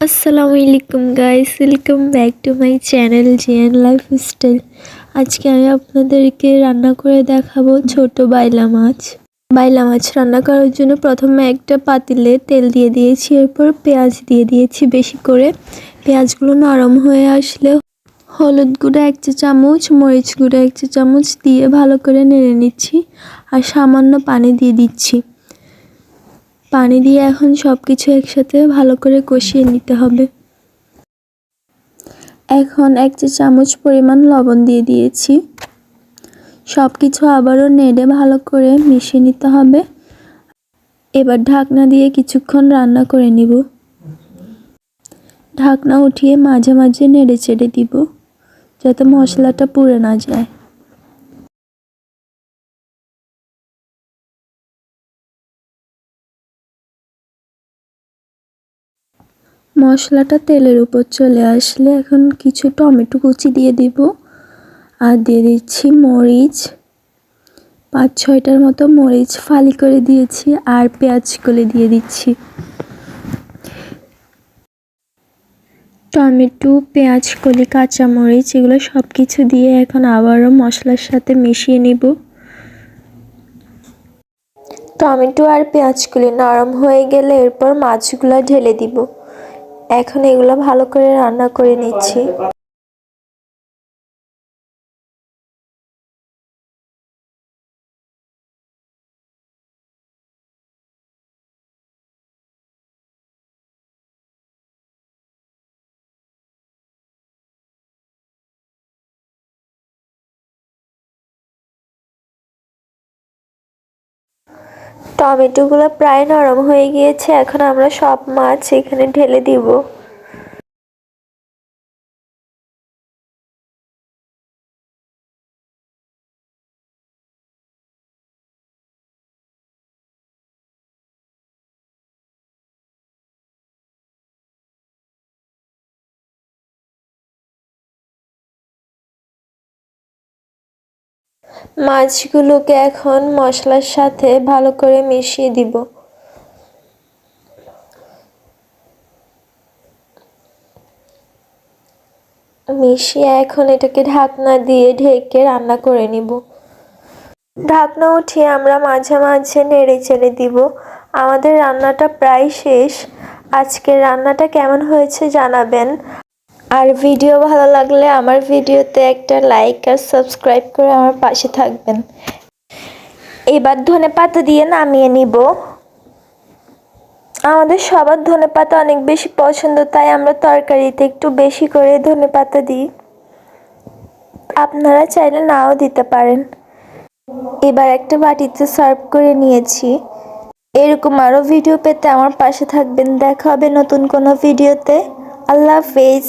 আসসালামু আলাইকুম guys welcome back to my channel GN life style আজকে আমি আপনাদেরকে রান্না করে দেখাবো ছোট বাইলা মাছ। বাইলা মাছ রান্না করার জন্য প্রথমে একটা পাতিলে তেল দিয়ে দিয়েছি, এরপর পেঁয়াজ দিয়ে দিয়েছি বেশি করে। পেঁয়াজগুলো নরম হয়ে আসলে হলুদ গুঁড়ো এক চা চামচ, মরিচ গুঁড়ো এক চা চামচ দিয়ে ভালো করে নেড়ে নিচ্ছি, আর সামান্য পানি দিয়ে দিচ্ছি। পানি দিয়ে এখন সব কিছু একসাথে ভালো করে কষিয়ে নিতে হবে। এখন এক চা চামচ পরিমাণ লবণ দিয়ে দিয়েছি। সব কিছু আবারও নেড়ে ভালো করে মিশিয়ে নিতে হবে। এবার ঢাকনা দিয়ে কিছুক্ষণ রান্না করে নিব। ঢাকনা উঠিয়ে মাঝে মাঝে নেড়ে চেড়ে দিব, যাতে মশলাটা পুড়ে না যায়। মশলাটা তেলের উপর চলে আসলে এখন কিছু টমেটো কুচি দিয়ে দিব। আর দিয়ে দিচ্ছি মরিচ। পাঁচ ছয়টার মতো মরিচ ফালি করে দিয়েছি আর পেঁয়াজ করে দিয়ে দিচ্ছি। টমেটো, পেঁয়াজ, কলি, কাঁচামরিচ এগুলো সব কিছু দিয়ে এখন আবারও মশলার সাথে মিশিয়ে নিব। টমেটো আর পেঁয়াজগুলি নরম হয়ে গেলে এরপর মাছগুলো ঢেলে দিব। এখন এগুলো ভালো করে রান্না করে নিচ্ছি। টমেটোগুলো প্রায় নরম হয়ে গিয়েছে এখন আমরা সব মাছ এখানে ঢেলে দিব। মাছগুলোকে এখন মশলার সাথে ভালো করে মিশিয়ে দিব। মিশিয়ে এখন এটাকে ঢাকনা দিয়ে ঢেকে রান্না করে নিব। ঢাকনা উঠিয়ে আমরা মাঝে মাঝে নেড়ে চেড়ে দিব। আমাদের রান্নাটা প্রায় শেষ। আজকের রান্নাটা কেমন হয়েছে জানাবেন। আর ভিডিও ভালো লাগলে আমার ভিডিওতে একটা লাইক আর সাবস্ক্রাইব করে আমার পাশে থাকবেন। এবার ধনে পাতা দিয়ে নামিয়ে নিব। আমাদের সবার ধনে পাতা অনেক বেশি পছন্দ, তাই আমরা তরকারিতে একটু বেশি করে ধনে পাতা দিই। আপনারা চাইলে নাও দিতে পারেন। এবার একটা বাটিতে সার্ভ করে নিয়েছি। এরকম আরও ভিডিও পেতে আমার পাশে থাকবেন। দেখা হবে নতুন কোনো ভিডিওতে আল্লাহ হাফেজ।